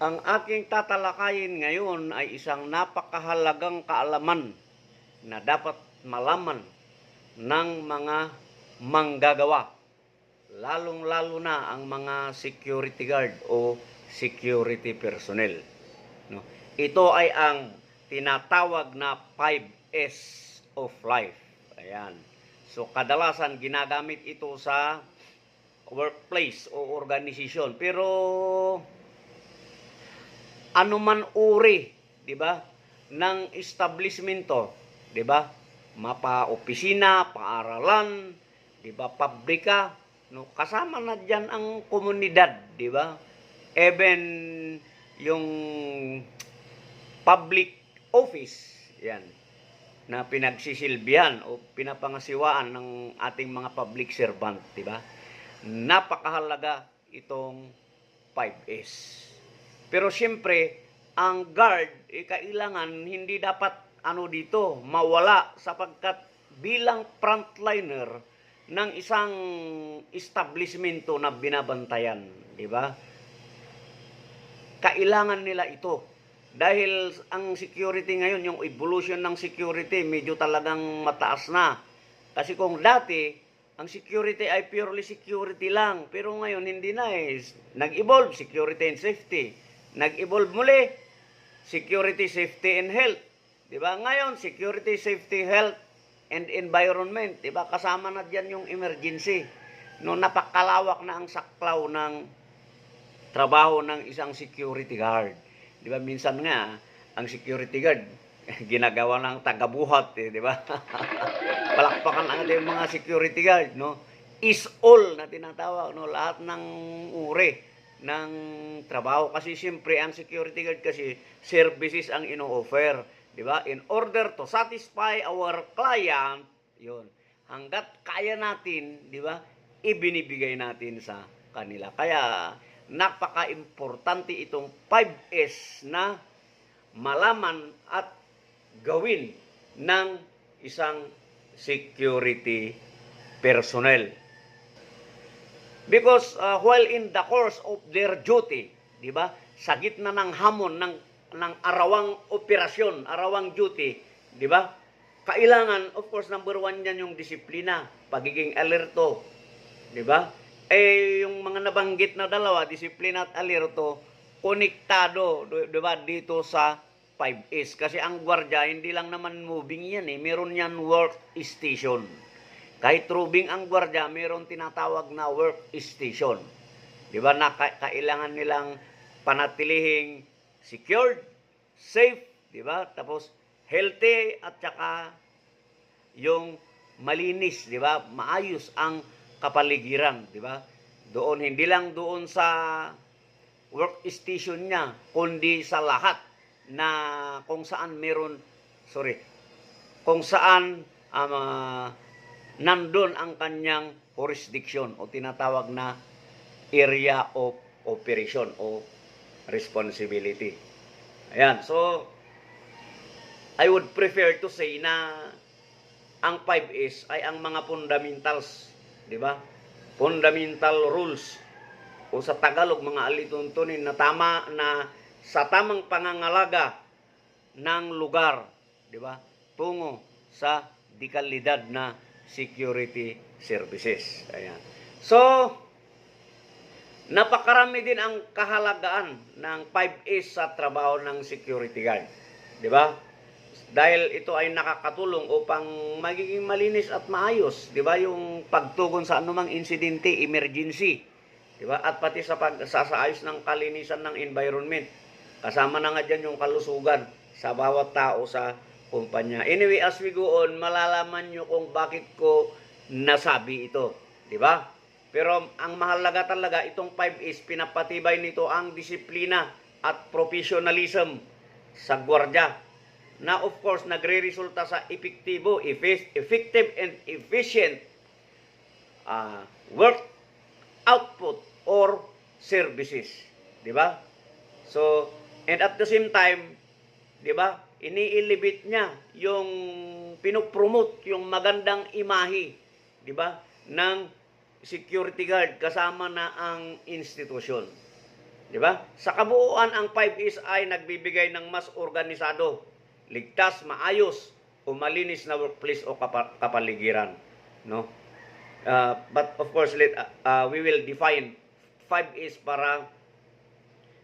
Ang aking tatalakayin ngayon ay isang napakahalagang kaalaman na dapat malaman ng mga manggagawa. Lalong-lalo na ang mga security guard o security personnel. Ito ay ang tinatawag na 5S of life. Ayan. So kadalasan ginagamit ito sa workplace o organisasyon. Pero ano man uri, 'di ba, ng establishmento, 'di ba? Mapa opisina, paaralan, 'di ba, pabrika, no, kasama na diyan ang komunidad, 'di ba? Even yung public office, 'yan na pinagsisilbihan o pinapangasiwaan ng ating mga public servant, 'di ba? Napakahalaga itong 5S. Pero siyempre, ang guard, eh, kailangan hindi dapat ano dito, mawala sapagkat bilang frontliner ng isang establishmento na binabantayan, di ba? Kailangan nila ito. Dahil ang security ngayon, yung evolution ng security, medyo talagang mataas na. Kasi kung dati, ang security ay purely security lang. Pero ngayon, hindi na eh. Nag-evolve, security and safety. Nag-evolve muli, security, safety, and health. Di ba? Ngayon, security, safety, health, and environment. Di ba? Kasama na dyan yung emergency. No, napakalawak na ang saklaw ng trabaho ng isang security guard. Di ba? Minsan nga, ang security guard, ginagawa ng tagabuhat, eh, di ba? Palakpakan ang ating mga security guard, no? Is all na tinatawag, no? Lahat ng uri ng trabaho kasi siyempre ang security guard kasi services ang ino-offer, 'di ba? In order to satisfy our client, 'yun. Hangga't kaya natin, 'di ba? Ibinibigay natin sa kanila. Kaya napaka-importante itong 5S na malaman at gawin ng isang security personnel. Because uh, while in the course of their duty, 'di ba? Sa gitna ng hamon ng ng arawang operasyon, arawang duty, 'di ba? Kailangan of course number one yan yung disiplina, pagiging alerto, 'di ba? Eh yung mga nabanggit na dalawa, disiplina at alerto, konektado, 'di ba, dito sa 5S kasi ang gwardiya hindi lang naman moving yan eh, meron yan work station. Kahit rubing ang gwardiya, mayroon tinatawag na work station. Di ba na ka- kailangan nilang panatilihing secured, safe, di ba? Tapos healthy at saka yung malinis, di ba? Maayos ang kapaligiran, di ba? Doon hindi lang doon sa work station niya, kundi sa lahat na kung saan meron sorry, kung saan um, ah, nandun ang kanyang jurisdiction o tinatawag na area of operation o responsibility. Ayan, so I would prefer to say na ang 5S ay ang mga fundamentals, di ba? Fundamental rules o sa Tagalog mga alituntunin na tama na sa tamang pangangalaga ng lugar, di ba? Tungo sa dekalidad na security services. Ayan. So, napakarami din ang kahalagaan ng 5S sa trabaho ng security guard. Di ba? Dahil ito ay nakakatulong upang magiging malinis at maayos, 'di ba? Yung pagtugon sa anumang insidente, emergency, 'di ba? At pati sa pag sa sa ayos ng kalinisan ng environment. Kasama na nga diyan yung kalusugan sa bawat tao sa kumpanya. Anyway, as we go on, malalaman nyo kung bakit ko nasabi ito. Di ba? Pero ang mahalaga talaga, itong 5 is pinapatibay nito ang disiplina at professionalism sa gwardya na of course nagre-resulta sa epektibo, effe- effective and efficient ah, work output or services. Di ba? So, and at the same time, di ba, iniilibit niya yung pinopromote yung magandang imahe, di ba, ng security guard kasama na ang institusyon. Di ba? Sa kabuuan, ang 5Is ay nagbibigay ng mas organisado, ligtas, maayos, o malinis na workplace o kapa- kapaligiran. No? Uh, but of course, let, uh, we will define 5Is para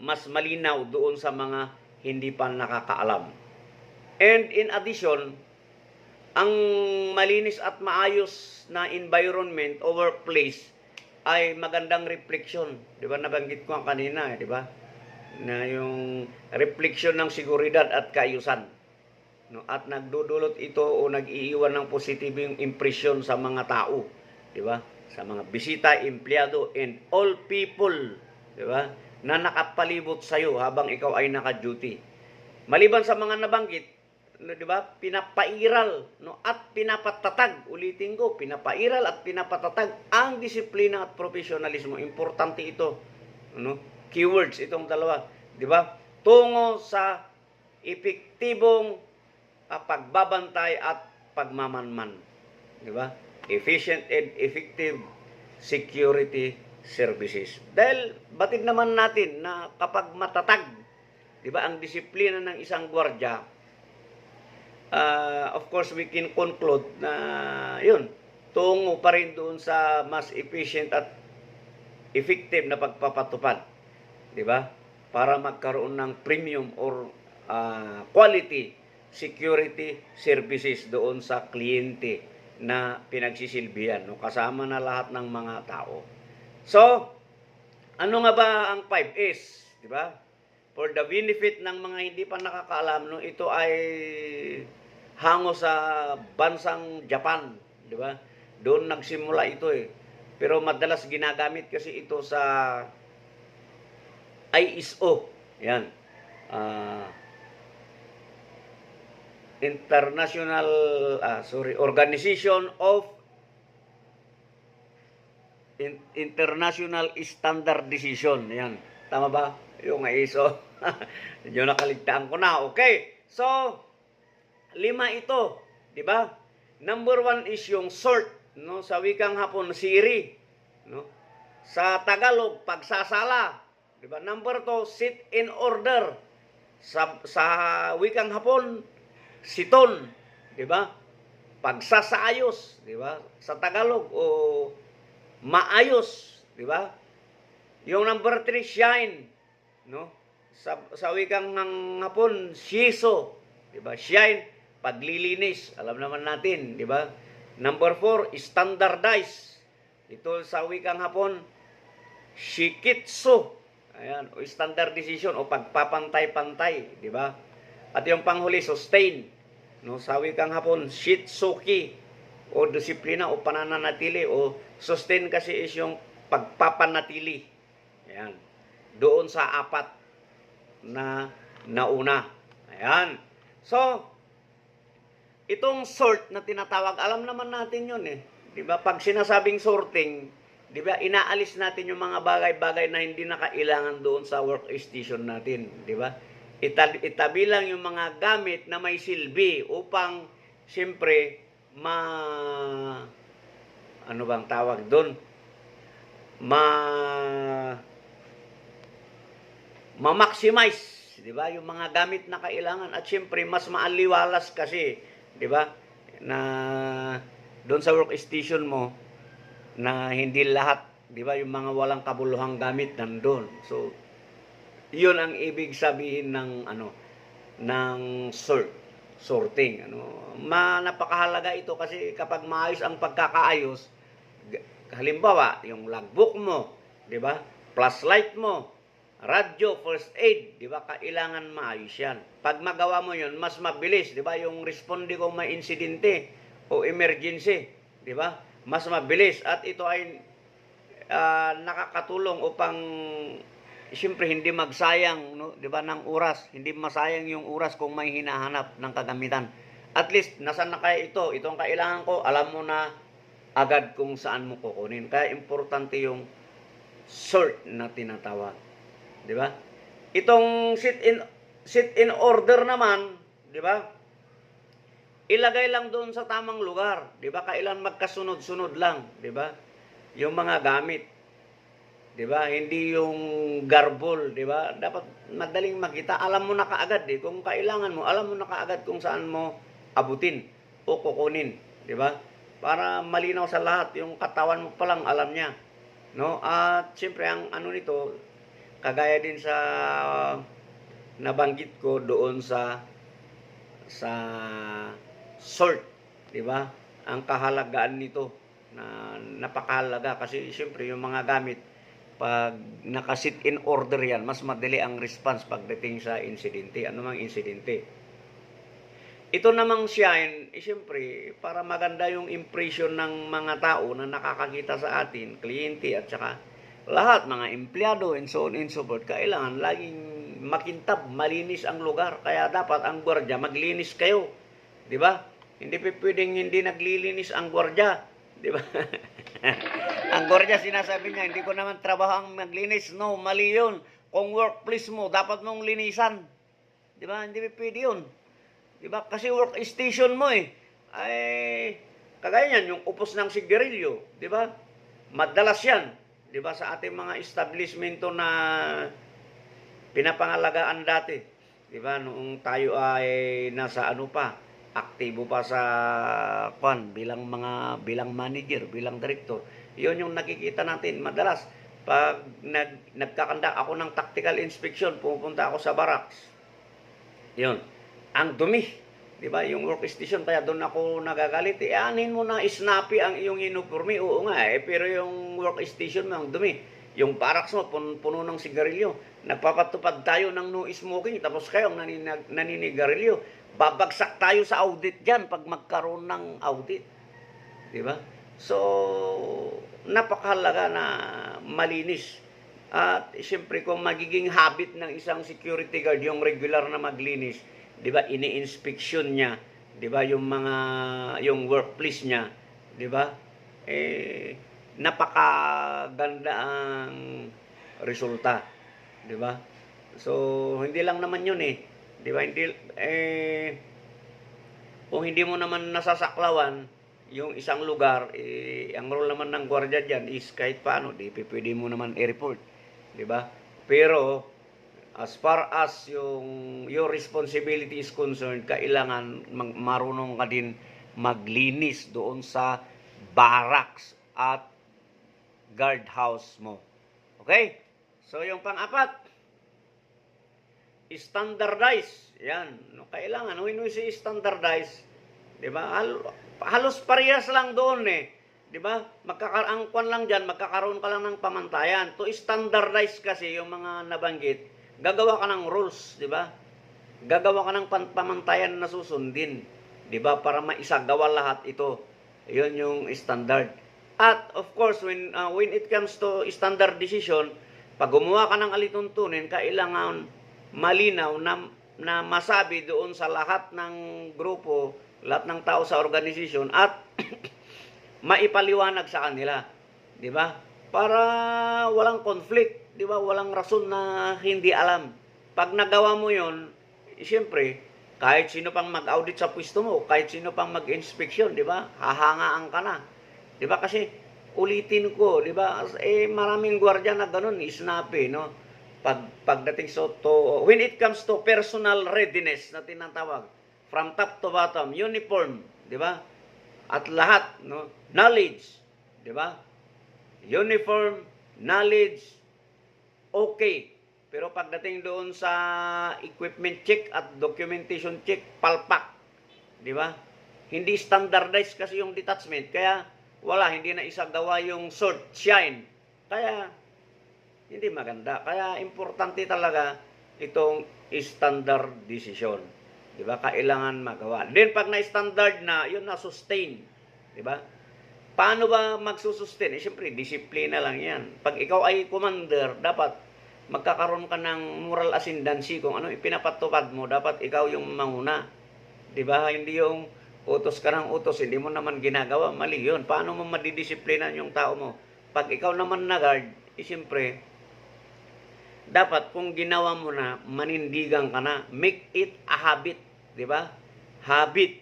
mas malinaw doon sa mga hindi pa nakakaalam. And in addition, ang malinis at maayos na environment o workplace ay magandang reflection. Di ba nabanggit ko kanina, eh, di ba? Na yung reflection ng seguridad at kaayusan. No? At nagdudulot ito o nag-iiwan ng positibong impresyon sa mga tao. Di ba? Sa mga bisita, empleyado, and all people. Di ba? Na nakapalibot sa'yo habang ikaw ay naka-duty. Maliban sa mga nabanggit, no, 'di ba? Pinapairal no at pinapatatag. Ulitin ko, pinapairal at pinapatatag ang disiplina at profesionalismo. Importante ito. Ano? Keywords itong dalawa, 'di ba? Tungo sa epektibong ah, pagbabantay at pagmamanman, 'di ba? Efficient and effective security services. Dahil batid naman natin na kapag matatag, 'di ba, ang disiplina ng isang gwardiya, uh, of course, we can conclude na yun, tungo pa rin doon sa mas efficient at effective na pagpapatupad. Di ba? Para magkaroon ng premium or ah, quality security services doon sa kliyente na pinagsisilbihan. No? Kasama na lahat ng mga tao. So, ano nga ba ang 5S? Di ba? For the benefit ng mga hindi pa nakakaalam, no, ito ay hango sa bansang Japan, di ba? Doon nagsimula ito eh. Pero madalas ginagamit kasi ito sa ISO. Yan. Ah, International ah, sorry, Organization of In- International Standardization. Yan. Tama ba? Yung ISO. Medyo nakaligtaan ko na. Okay. So, lima ito. Di ba? Number one is yung sort. No? Sa wikang hapon, siri. No? Sa Tagalog, pagsasala. Di ba? Number two, sit in order. Sa, sa wikang hapon, siton. Di ba? Pagsasaayos. Di ba? Sa Tagalog, o maayos. Di ba? Yung number three, shine. No? Sa, sa wikang ng hapon, shiso. Di ba? Shine, paglilinis. Alam naman natin, di ba? Number four, standardize. Ito sa wikang hapon, shikitsu. Ayan, o standardization o pagpapantay-pantay, di ba? At yung panghuli, sustain. No, sa wikang hapon, shitsuki o disiplina o pananatili o sustain kasi is yung pagpapanatili. Ayan. Doon sa apat na nauna. Ayan. So, itong sort na tinatawag, alam naman natin yun eh. Di ba? Pag sinasabing sorting, di ba, inaalis natin yung mga bagay-bagay na hindi nakailangan doon sa workstation natin. Di ba? Itabi, itabi yung mga gamit na may silbi upang, siyempre, ma... Ano bang tawag doon? Ma... ma-maximize, di ba? Yung mga gamit na kailangan at siyempre mas maaliwalas kasi, di ba? Na doon sa workstation mo na hindi lahat, di ba, yung mga walang kabuluhang gamit nandoon. So, yun ang ibig sabihin ng ano ng sort sorting ano ma napakahalaga ito kasi kapag maayos ang pagkakaayos halimbawa yung logbook mo di ba flashlight mo radyo first aid di ba? Kailangan maayos yan. Pag magawa mo yun mas mabilis di ba? Yung responde kung may insidente o emergency di ba? Mas mabilis. At ito ay ah, nakakatulong upang siyempre hindi magsayang no, 'di ba? Ng oras, hindi masayang yung oras kung may hinahanap ng kagamitan. At least nasan na kaya ito, itong kailangan ko, alam mo na agad kung saan mo kukunin. Kaya importante yung sort na tinatawag. 'Di ba? Itong sit in sit in order naman, 'di ba? Ilagay lang doon sa tamang lugar, 'di ba? Kailan magkasunod-sunod lang, 'di ba? Yung mga gamit. 'Di ba? Hindi yung garbol, 'di ba? Dapat madaling makita. Alam mo na kaagad eh kung kailangan mo, alam mo na kaagad kung saan mo abutin o kukunin, 'di ba? Para malinaw sa lahat yung katawan mo pa lang alam niya. No? At siyempre ang ano nito kagaya din sa nabanggit ko doon sa sa salt, 'di ba? Ang kahalagaan nito na napakahalaga kasi siyempre yung mga gamit pag nakasit in order yan, mas madali ang response pagdating sa insidente. Ano mang insidente. Ito namang shine, eh, siyempre, para maganda yung impression ng mga tao na nakakakita sa atin, kliyente at saka lahat, mga empleyado and so on and so forth, kailangan laging makintab, malinis ang lugar. Kaya dapat ang gwardiya, maglinis kayo. Di ba? Hindi pwedeng hindi naglilinis ang gwardiya. Di ba? ang gwardiya sinasabi niya, hindi ko naman trabaho ang maglinis. No, mali yun. Kung workplace mo, dapat mong linisan. Di ba? Hindi pwede yun. Di ba? Kasi workstation mo eh. Ay, kagaya niyan, yung upos ng sigarilyo. Di ba? Madalas yan. Di ba? Sa ating mga establishmento na pinapangalagaan dati. Di ba? Noong tayo ay nasa ano pa, aktibo pa sa kwan bilang mga bilang manager, bilang director. 'Yon yung nakikita natin madalas pag nag nagkakandak ako ng tactical inspection, pupunta ako sa barracks. 'Yon. Ang dumi, 'di ba? Yung workstation kaya doon ako nagagalit. Eh, anin mo na snappy ang iyong uniforme. Oo nga eh, pero yung workstation mo ang dumi. Yung barracks mo pun puno ng sigarilyo. Nagpapatupad tayo ng no smoking tapos kayo ang naninag, naninigarilyo babagsak tayo sa audit diyan pag magkaroon ng audit. 'Di ba? So, napakahalaga na malinis. At siyempre kung magiging habit ng isang security guard yung regular na maglinis, 'di ba? Ini-inspection niya, 'di ba? Yung mga yung workplace niya, 'di ba? Eh napakaganda ang resulta, 'di ba? So, hindi lang naman 'yun eh. Di ba? Hindi, eh, kung hindi mo naman nasasaklawan yung isang lugar, eh, ang role naman ng gwardiya dyan is kahit paano, di pwede mo naman i-report. Di ba? Pero, as far as yung your responsibility is concerned, kailangan marunong ka din maglinis doon sa barracks at guardhouse mo. Okay? So, yung pang-apat, standardize. Yan. Kailangan, when we say standardize, di ba? Hal, halos parehas lang doon eh. Di ba? Magkakaroon kwan lang diyan, magkakaroon ka lang ng pamantayan. To standardize kasi yung mga nabanggit, gagawa ka ng rules, di ba? Gagawa ka ng pamantayan na susundin, di ba? Para maisagawa lahat ito. 'Yon yung standard. At of course, when uh, when it comes to standard decision, pag gumawa ka ng alituntunin, kailangan malinaw na, na masabi doon sa lahat ng grupo, lahat ng tao sa organisasyon at maipaliwanag sa kanila. 'Di ba? Para walang conflict, 'di ba? Walang rason na hindi alam. Pag nagawa mo 'yon, siyempre, kahit sino pang mag-audit sa pwesto mo, kahit sino pang mag-inspection, 'di ba? Hahangaan ka na. 'Di ba? Kasi ulitin ko, 'di ba? Eh maraming gwardiya na ganun, snappy, no? Pag pagdating sa to when it comes to personal readiness na tinatawag from top to bottom, uniform, 'di ba? At lahat, no? Knowledge, 'di ba? Uniform, knowledge, okay. Pero pagdating doon sa equipment check at documentation check, palpak. 'Di ba? Hindi standardized kasi yung detachment. Kaya wala, hindi na isagawa yung sort, shine. Kaya hindi maganda. Kaya importante talaga itong standard decision. 'Di ba? Kailangan magawa. Then pag na-standard na, yun na sustain. 'Di ba? Paano ba magsusustain? Eh, siyempre, disiplina lang yan. Pag ikaw ay commander, dapat magkakaroon ka ng moral ascendancy kung ano ipinapatupad mo, dapat ikaw yung manguna. 'Di ba? Hindi yung utos ka ng utos, hindi mo naman ginagawa, mali yun. Paano mo madidisiplina yung tao mo? Pag ikaw naman na guard, eh, siyempre, dapat kung ginawa mo na, manindigan ka na. Make it a habit. Di ba? Habit.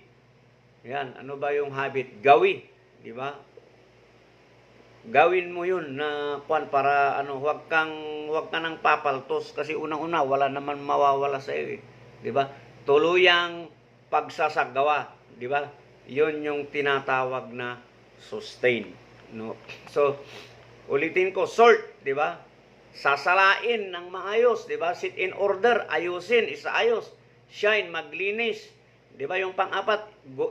Yan. Ano ba yung habit? Gawi. Di ba? Gawin mo yun na kwan para ano, huwag kang huwag ka nang papaltos kasi unang-una wala naman mawawala sa iyo, eh. 'di ba? Tuluyang pagsasagawa, 'di ba? 'Yun yung tinatawag na sustain, no? So, ulitin ko, sort, 'di ba? Sasalain ng maayos, 'di ba? Sit in order, ayusin, isaayos. Shine, maglinis. 'Di ba yung pang-apat,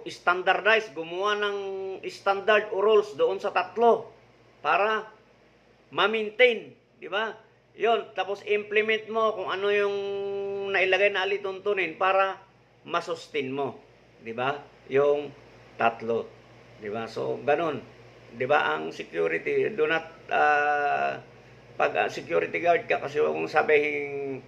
standardize, gumawa ng standard o rules doon sa tatlo para ma-maintain, 'di ba? 'Yon, tapos implement mo kung ano yung nailagay na alituntunin para masustain mo, 'di ba? Yung tatlo, 'di ba? So, ganun. 'Di ba ang security, do not ah, pag ah, security guard ka kasi mong sabihin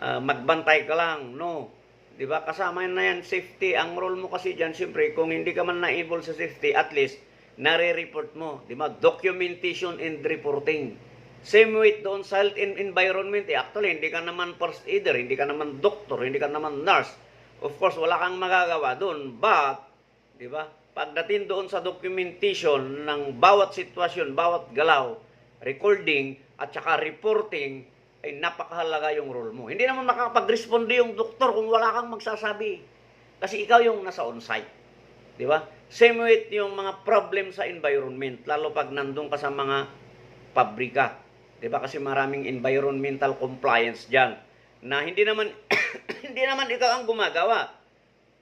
ah, magbantay ka lang. No. 'Di ba? Kasama na yan safety. Ang role mo kasi diyan siyempre kung hindi ka man na-involve sa safety, at least nare-report mo, 'di ba? Documentation and reporting. Same with doon sa health and environment. Eh, actually, hindi ka naman first aider, hindi ka naman doctor, hindi ka naman nurse. Of course, wala kang magagawa doon. But, di ba? Pagdating doon sa documentation ng bawat sitwasyon, bawat galaw, recording, at saka reporting, ay napakahalaga yung role mo. Hindi naman makakapag-responde yung doktor kung wala kang magsasabi. Kasi ikaw yung nasa on-site. Di ba? Same with yung mga problem sa environment, lalo pag nandun ka sa mga pabrika. ba? Kasi maraming environmental compliance diyan na hindi naman hindi naman ikaw ang gumagawa.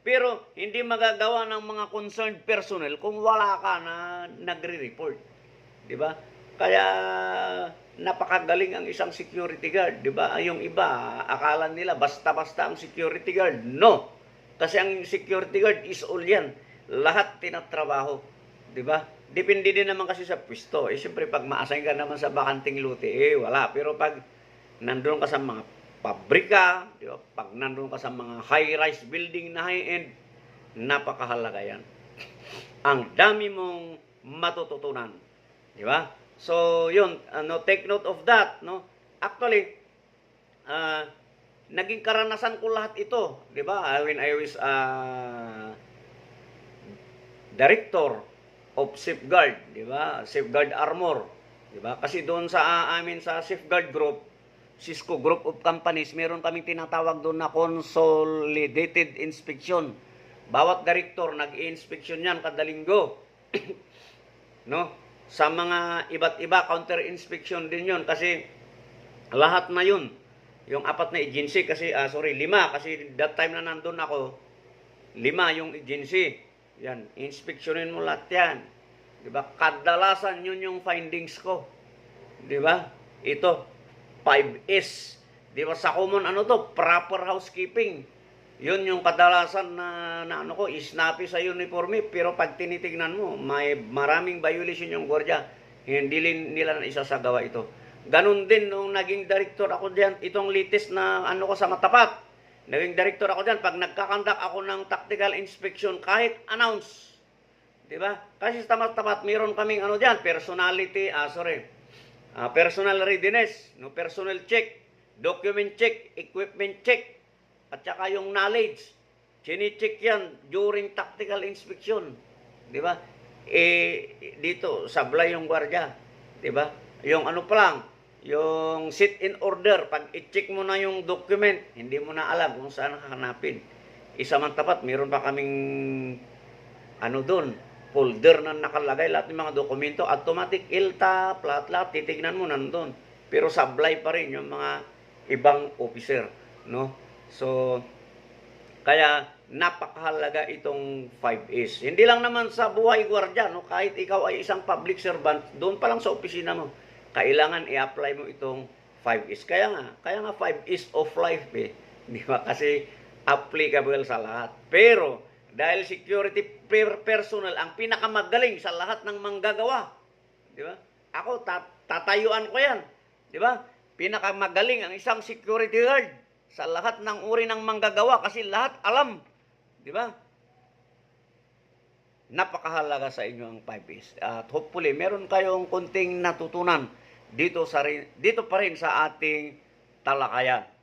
Pero hindi magagawa ng mga concerned personnel kung wala ka na nagre-report. 'Di ba? Kaya napakagaling ang isang security guard, 'di ba? Yung iba akala nila basta-basta ang security guard. No. Kasi ang security guard is all yan. Lahat tinatrabaho. 'Di ba? Depende din naman kasi sa pwesto. Eh, siyempre, pag ma-assign ka naman sa bakanting luti, eh, wala. Pero pag nandun ka sa mga pabrika, di ba? pag nandun ka sa mga high-rise building na high-end, napakahalaga yan. Ang dami mong matututunan. Di ba? So, yun. Ano, take note of that. No? Actually, ah, naging karanasan ko lahat ito. Di ba? When I was uh, director of safeguard, di ba? Safeguard Armor, di ba? Kasi doon sa ah, amin sa safeguard group, Cisco Group of Companies, meron kaming tinatawag doon na consolidated inspection. Bawat director nag-i-inspection yan kada linggo. no? Sa mga iba't iba counter inspection din 'yon kasi lahat na 'yun. Yung apat na agency kasi ah, sorry, lima kasi that time na nandun ako, lima yung agency. Yan, inspeksyonin mo lahat yan. Di ba? Kadalasan yun yung findings ko. Di ba? Ito, 5S. Di ba? Sa common ano to? Proper housekeeping. Yun yung kadalasan na, na ano ko, snappy sa uniforme. Pero pag tinitignan mo, may maraming violation yung gwardiya. Hindi nila na isasagawa ito. Ganon din nung naging director ako diyan, itong latest na ano ko sa matapat. Naging director ako diyan pag nagkakandak ako ng tactical inspection kahit announce. 'Di ba? Kasi sa tapat-tapat meron kaming ano diyan, personality, ah sorry. ah, personal readiness, no personal check, document check, equipment check, at saka yung knowledge. Chini-check yan during tactical inspection. 'Di ba? Eh dito sablay yung gwardiya, 'di ba? Yung ano pa lang, yung sit in order, pag i-check mo na yung document, hindi mo na alam kung saan hahanapin. Isa man tapat, meron pa kaming ano doon, folder na nakalagay lahat ng mga dokumento, automatic ilta, plat lahat, titignan mo nandun. Pero sablay pa rin yung mga ibang officer, no? So, kaya napakahalaga itong 5S. Hindi lang naman sa buhay gwardiya, no? kahit ikaw ay isang public servant, doon pa lang sa opisina mo, kailangan i-apply mo itong 5S. Kaya nga, kaya nga 5S of life eh. Di ba? Kasi applicable sa lahat. Pero, dahil security per- personnel ang pinakamagaling sa lahat ng manggagawa. Di ba? Ako, tat- tatayuan ko yan. Di ba? Pinakamagaling ang isang security guard sa lahat ng uri ng manggagawa kasi lahat alam. Di ba? Napakahalaga sa inyo ang 5S. At hopefully, meron kayong konting natutunan dito sa dito pa rin sa ating talakayan.